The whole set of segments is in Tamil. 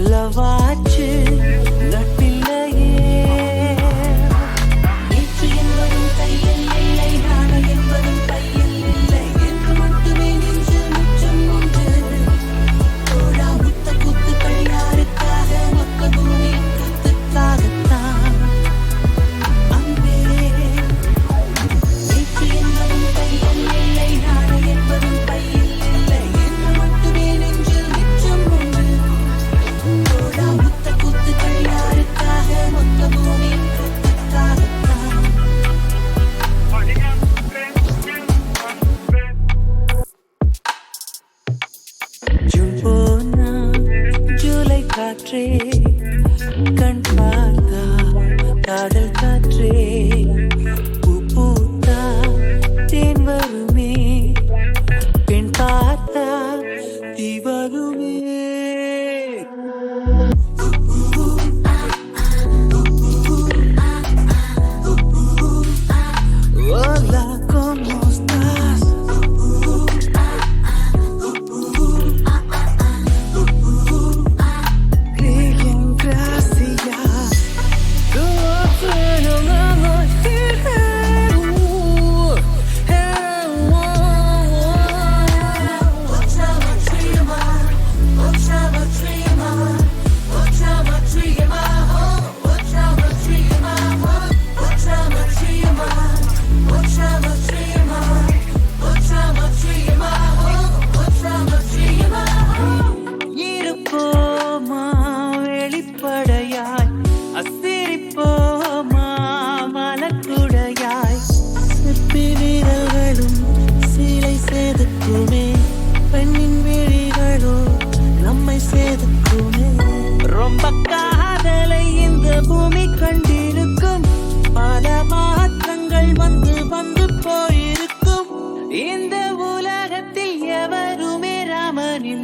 lover.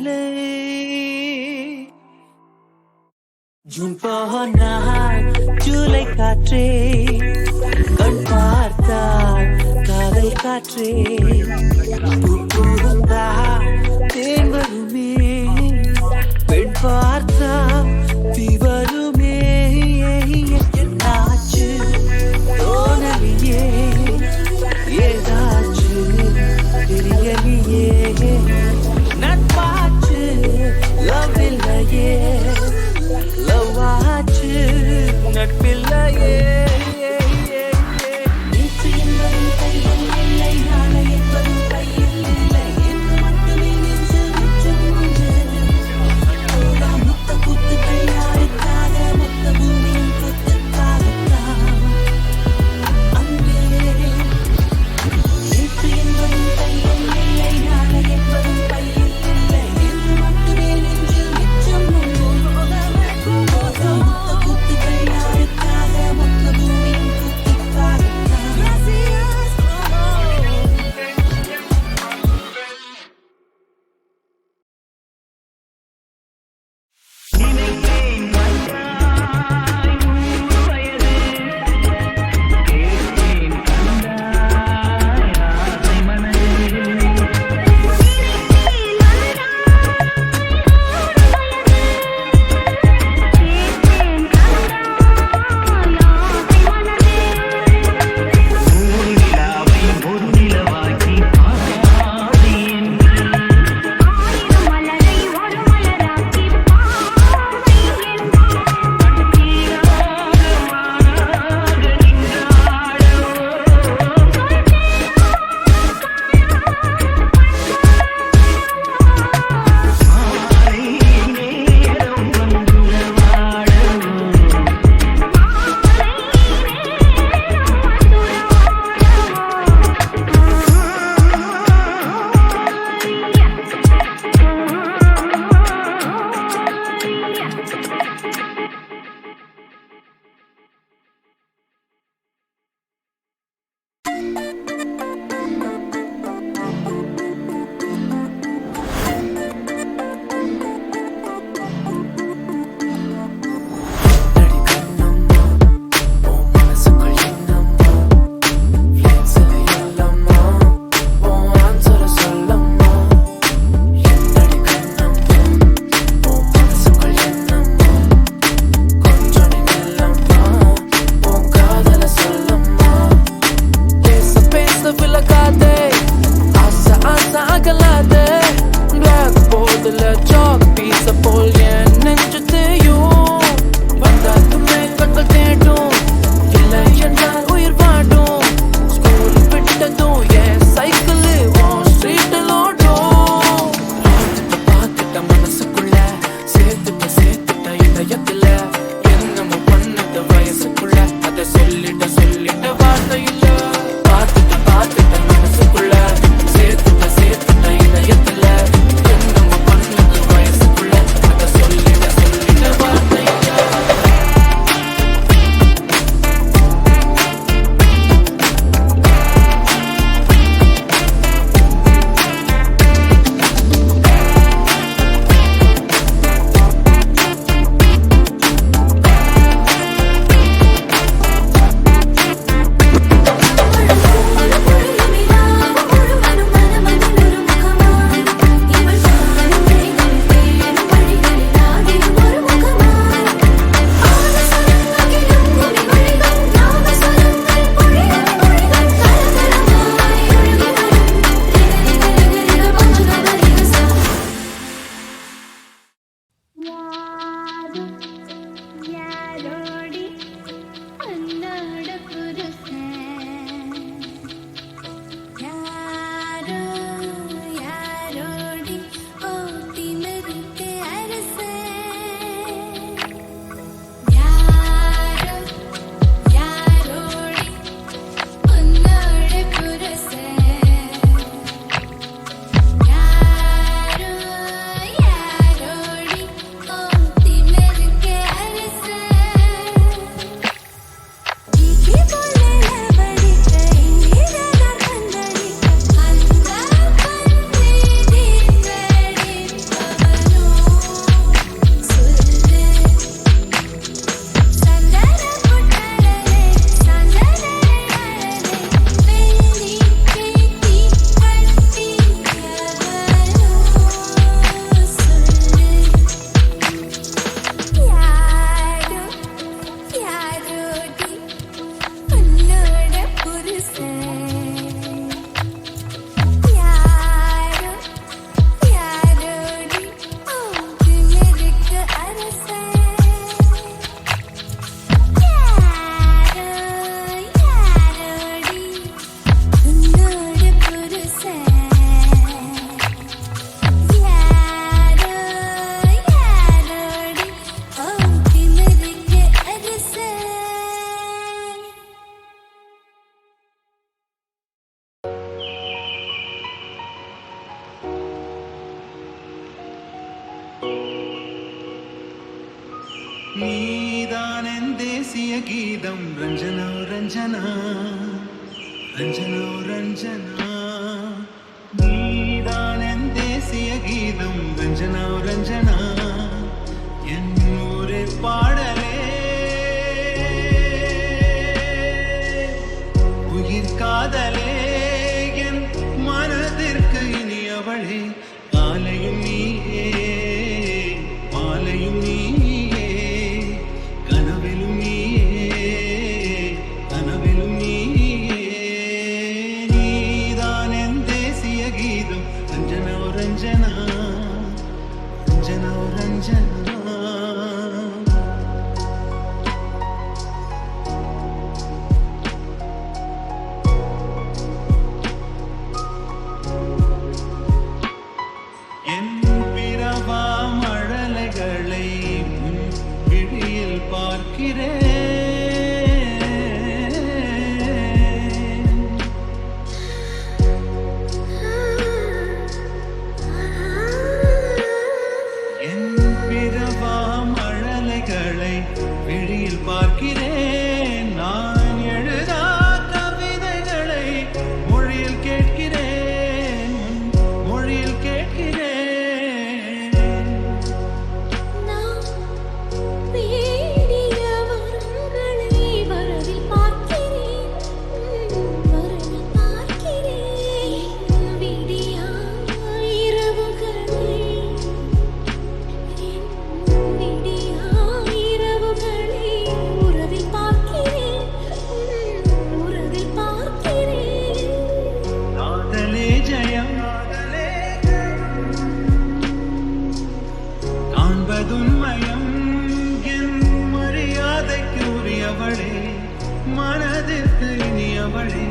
ভুলে ஜுன்போனார் ஜூலை காற்றே கண் பார்த்தார் காதல் காற்றே தேன் வருமே பெண் பார் நீதான் என் தேசிய கீதம். ரஞ்சனா ரஞ்சனா. ரஞ்சனா ரஞ்சனா. நீதான் தேசிய கீதம். ரஞ்சனா ரஞ்சனா. என் பாடலே. உயிர் இனியவளே மனதிற்கு இனியவளே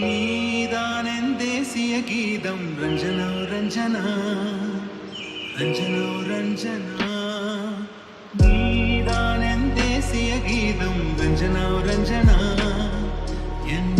நீதான் என் தேசிய கீதம் ரஞ்சனோ ரஞ்சனா ரஞ்சனோ ரஞ்சனா. ரஞ்சனா ரஞ்சனா என்